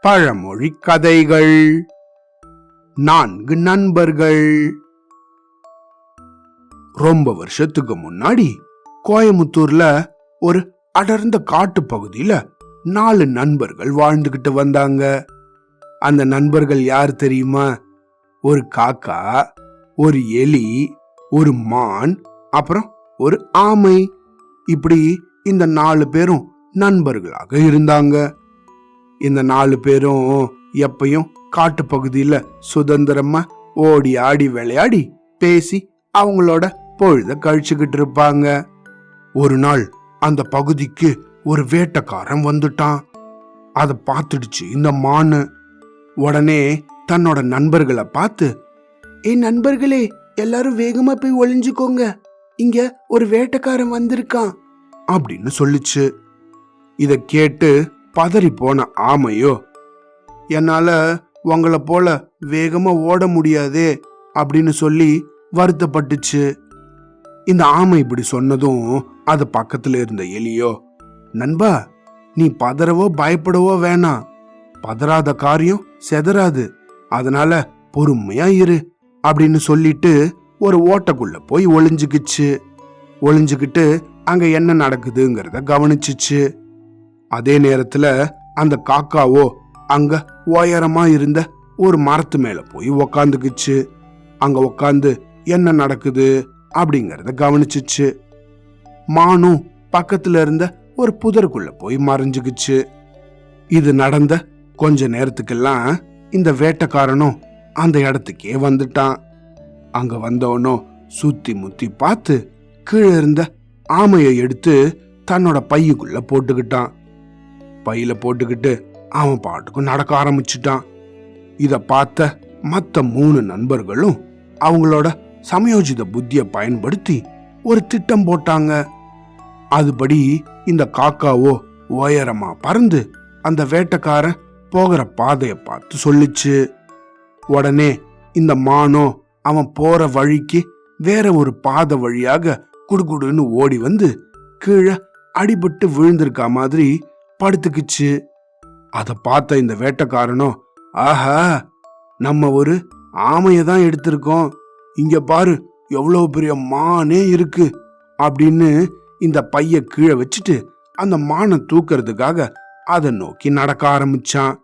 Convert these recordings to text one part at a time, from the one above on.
பழமொழி கதைகள். நான்கு நண்பர்கள். ரொம்ப வருஷத்துக்கு முன்னாடி கோயமுத்தூர்ல ஒரு அடர்ந்த காட்டு பகுதியில நாலு நண்பர்கள் வாழ்ந்துகிட்டு வந்தாங்க. அந்த நண்பர்கள் யார் தெரியுமா? ஒரு காக்கா ஒரு எலி ஒரு மான் அப்புறம் ஒரு ஆமை. இப்படி இந்த நாலு பேரும் நண்பர்களாக இருந்தாங்க. இந்த நாலு பேரும் எப்பையும் காட்டு பகுதியில சுதந்திரமா ஓடி ஆடி விளையாடி பேசி அவங்களோட பொழுத கழிச்சுக்கிட்டு இருப்பாங்க. ஒரு நாள் அந்த பகுதிக்கு ஒரு வேட்டைக்காரன் வந்துட்டான். அதை பார்த்துடுச்சு இந்த மானு. உடனே தன்னோட நண்பர்களை பார்த்து ஏ நண்பர்களே எல்லாரும் வேகமா போய் ஒளிஞ்சுக்கோங்க. இங்க ஒரு வேட்டைக்காரன் வந்திருக்கான். அப்படின்னு சொல்லுச்சு. இதை கேட்டு பதறி போன ஆமையோ என்னால உங்களை போல வேகமா ஓட முடியாதே அப்படின்னு சொல்லி வருத்தப்பட்டுச்சு. இந்த ஆமை இப்படி சொன்னதும் அது பக்கத்துல இருந்த எலியோ நண்பா நீ பதறவோ பயப்படவோ வேணாம் பதறாத காரியம் செதறாது. அதனால பொறுமையா இரு அப்படின்னு சொல்லிட்டு ஒரு ஓட்டக்குள்ள போய் ஒளிஞ்சுக்கிச்சு. ஒளிஞ்சுக்கிட்டு அங்க என்ன நடக்குதுங்கிறத கவனிச்சுச்சு. அதே நேரத்துல அந்த காக்காவோ அங்க உயரமா இருந்த ஒரு மரத்து மேல போய் உக்காந்துக்குச்சு. அங்க உக்காந்து என்ன நடக்குது அப்படிங்கறத கவனிச்சுச்சு. மானும் பக்கத்துல இருந்த ஒரு புதருக்குள்ள போய் மறைஞ்சுக்குச்சு. இது நடந்த கொஞ்ச நேரத்துக்கெல்லாம் இந்த வேட்டைக்காரனும் அந்த இடத்துக்கே வந்துட்டான். அங்க வந்தவனும் சுத்தி முத்தி பார்த்து கீழே இருந்த ஆமையை எடுத்து தன்னோட பையுக்குள்ள போட்டுக்கிட்டான். பையில போட்டுக்கிட்டு அவன் பாட்டுக்கும் நடக்க ஆரம்பிச்சிட்டான். இத பார்த்த மற்ற மூணு நண்பர்களும் அவங்களோட சமயோஜித புத்தியை பயன்படுத்தி ஒரு திட்டம் போட்டாங்க. அதுபடி இந்த காக்காவோ உயரமா பறந்து அந்த வேட்டைக்காரன் போகிற பாதையை பார்த்து சொல்லிச்சு. உடனே இந்த மானோ அவன் போற வழிக்கு வேற ஒரு பாதை வழியாக குடுகுடுன்னு ஓடி வந்து கீழே அடிபட்டு விழுந்திருக்கா மாதிரி படுத்துக்குச்சு. அதை பார்த்த இந்த வேட்டக்காரனோ ஆஹா நம்ம ஒரு ஆமையை தான் எடுத்திருக்கோம். இங்க பாரு எவ்வளோ பெரிய மானே இருக்கு அப்படின்னு இந்த பைய கீழே வச்சுட்டு அந்த மானை தூக்கிறதுக்காக அதை நோக்கி நடக்க ஆரம்பிச்சான்.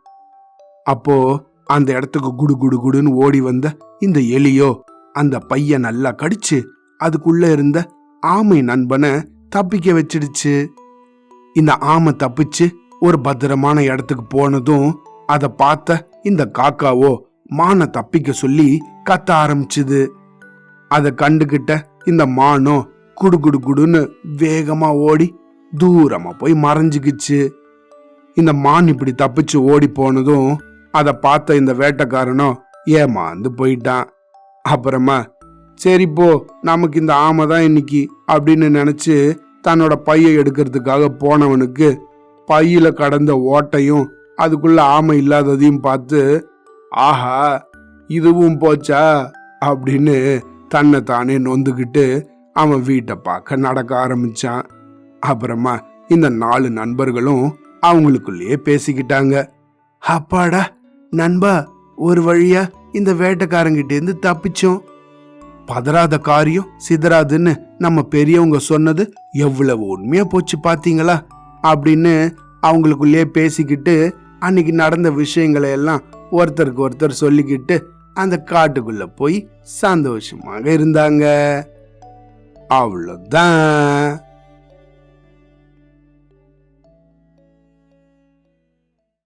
அப்போ அந்த இடத்துக்கு குடு குடு குடுன்னு ஓடி வந்த இந்த எலியோ அந்த பைய நல்லா கடிச்சு அதுக்குள்ள இருந்த ஆமை நண்பனை தப்பிக்க வச்சிடுச்சு. இந்த ஆமை தப்பிச்சு ஒரு பத்திரமான இடத்துக்கு போனதும் அதை பார்த்த இந்த காக்காவோ மானை தப்பிக்க சொல்லி கத்த ஆரம்பிச்சுது. அதை கண்டுகிட்ட இந்த மானோ குடு குடு குடுன்னு வேகமா ஓடி தூரமா போய் மறைஞ்சுக்கிச்சு இந்த மான் இப்படி தப்பிச்சு ஓடி போனதும் அதை பார்த்த இந்த வேட்டைக்காரனோ ஏமாந்து போயிட்டான். அப்புறமா சரி போ நமக்கு இந்த ஆமை தான் இன்னைக்கு அப்படின்னு நினைச்சு தன்னோட பையை எடுக்கிறதுக்காக போனவனுக்கு பையில கடந்த ஓட்டையும் அதுக்குள்ள ஆமை இல்லாததையும் பார்த்து ஆஹா இதுவும் போச்சா? அப்படின்னு தன்னை தானே நொந்துக்கிட்டு அவன் வீட்டை பார்க்க நடக்க ஆரம்பிச்சான். அப்புறமா இந்த நாலு நண்பர்களும் அவங்களுக்குள்ளேயே பேசிக்கிட்டாங்க. அப்பாடா நண்பா ஒரு வழியா இந்த வேட்டைக்காரங்கிட்டேருந்து தப்பிச்சோம். பதறாத காரியம் சிதறாதுன்னு நம்ம பெரியவங்க சொன்னது எவ்வளவு உண்மையா போச்சு பாத்தீங்களா? அப்படின்னு அவங்களுக்குள்ளேயே பேசிக்கிட்டு அன்னைக்கு நடந்த விஷயங்களை எல்லாம் ஒருத்தருக்கு ஒருத்தர் சொல்லிக்கிட்டு அந்த காட்டுக்குள்ள போய் சந்தோஷமாக இருந்தாங்க. அவ்வளோதான்